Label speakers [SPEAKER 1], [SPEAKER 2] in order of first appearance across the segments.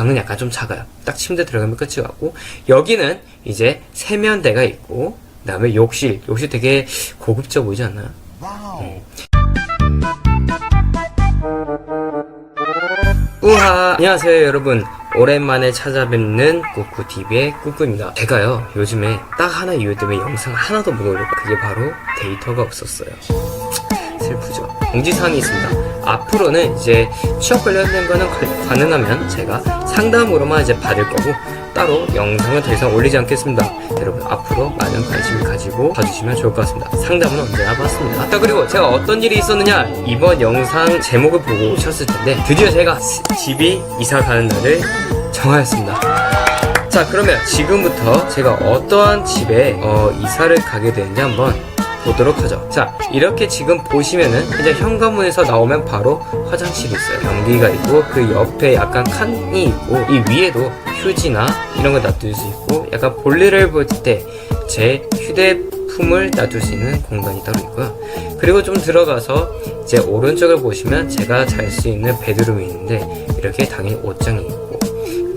[SPEAKER 1] 방은 약간 좀 작아요. 딱 침대 들어가면 끝이 같고 여기는 이제 세면대가 있고 그 다음에 욕실. 욕실 되게 고급져 보이지 않나요? 음. 우하! 안녕하세요 여러분. 오랜만에 찾아뵙는 꾸꾸TV의 꾸꾸입니다. 제가요 요즘에 딱 하나 이유 때문에 영상 하나도 못 올렸고 그게 바로 데이터가 없었어요. 슬프죠? 공지사항이 있습니다 앞으로는 이제 취업 관련된 거는 가- 가능하면 제가 상담으로만 이제 받을 거고 따로 영상은 더 이상 올리지 않겠습니다. 여러분 앞으로 많은 관심 가지고 봐주시면 좋을 것 같습니다. 상담은 언제나 받습니다. 자 그리고 제가 어떤 일이 있었느냐? 이번 영상 제목을 보고 오셨을 텐데 드디어 제가 시- 집이 이사 가는 날을 정하였습니다. 자 그러면 지금부터 제가 어떠한 집에 어, 이사를 가게 되는지 한번 보도록 하죠. 자 이렇게 지금 보시면은 이제 현관문에서 나오면 바로 화장실이 있어요. 변기가 있고 그 옆에 약간 칸이 있고 이 위에도 휴지나 이런 거 놔둘 수 있고 약간 볼일을 볼 때 제 휴대품을 놔둘 수 있는 공간이 따로 있고요. 그리고 좀 들어가서 이제 오른쪽을 보시면 제가 잘 수 있는 베드룸이 있는데 이렇게 당연히 옷장이 있고 그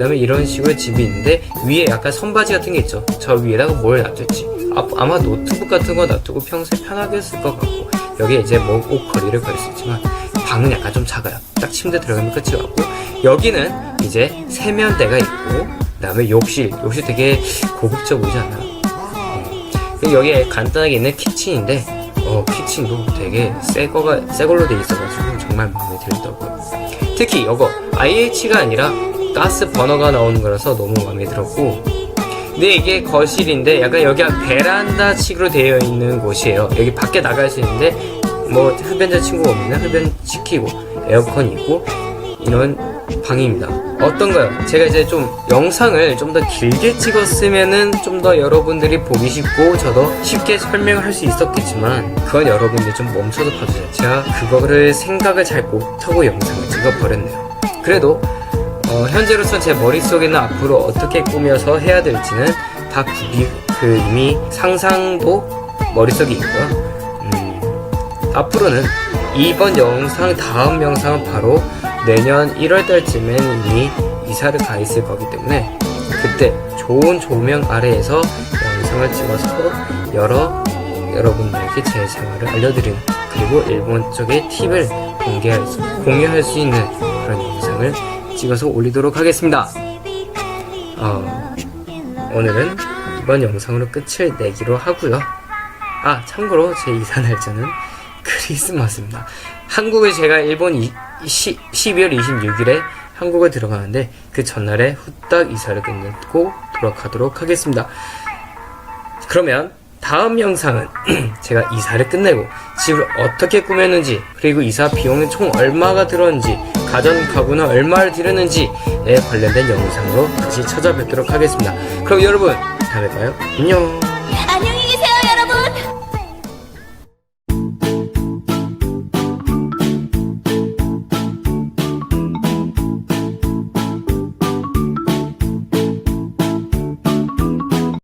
[SPEAKER 1] 다음에 이런 식으로 집이 있는데 위에 약간 선바지 같은 게 있죠. 저 위에다가 뭘 놔둘지. 아, 아마 노트북 같은 거 놔두고 평소에 편하게 쓸 것 같고. 여기에 이제 뭐 옷걸이를 걸 수 있지만 방은 약간 좀 작아요. 딱 침대 들어가면 끝이 같고. 여기는 이제 세면대가 있고 그 다음에 욕실. 욕실 되게 고급져 보이지 않나요? 음. 여기에 간단하게 있는 키친인데 어 키친도 되게 새 거가 새 걸로 돼 있어가지고 정말 마음에 들더라고요. 특히 이거 IH가 아니라 가스 버너가 나오는 거라서 너무 마음에 들었고. 근데 이게 거실인데 약간 여기가 베란다 식으로 되어 있는 곳이에요. 여기 밖에 나갈 수 있는데 뭐 흡연자 친구가 오면 흡연 시키고 에어컨이 있고 이런 방입니다. 어떤가요? 제가 이제 좀 영상을 좀 더 길게 찍었으면은 좀 더 여러분들이 보기 쉽고 저도 쉽게 설명을 할 수 있었겠지만 그건 여러분들이 좀 멈춰서 봐주세요. 제가 그거를 생각을 잘 못하고 영상을 찍어버렸네요. 그래도 어, 현재로서 제 머릿속에는 앞으로 어떻게 꾸며서 해야 될지는 다 구비, 그 이미 상상도 머릿속에 있고요. 음, 앞으로는 이번 영상, 다음 영상은 바로 내년 1월달쯤엔 이미 이사를 가 있을 거기 때문에 그때 좋은 조명 아래에서 영상을 찍어서 여러 여러분들에게 제 생활을 알려드리는 그리고 일본 쪽의 팁을 공개할 수, 공유할 수 있는 그런 영상을 찍어서 올리도록 하겠습니다. 어, 오늘은 이번 영상으로 끝을 내기로 하고요. 아 참고로 제 이사 날짜는 크리스마스입니다. 한국에 제가 일본 이, 시, 12월 26일에 한국에 들어가는데 그 전날에 후딱 이사를 끝내고 돌아가도록 하겠습니다. 그러면 다음 영상은 제가 이사를 끝내고 집을 어떻게 꾸몄는지 그리고 이사 비용은 총 얼마가 들었는지 가전 가구는 얼마를 들였는지에 관련된 영상으로 다시 찾아뵙도록 하겠습니다. 그럼 여러분 다음에 봐요. 안녕.
[SPEAKER 2] 안녕히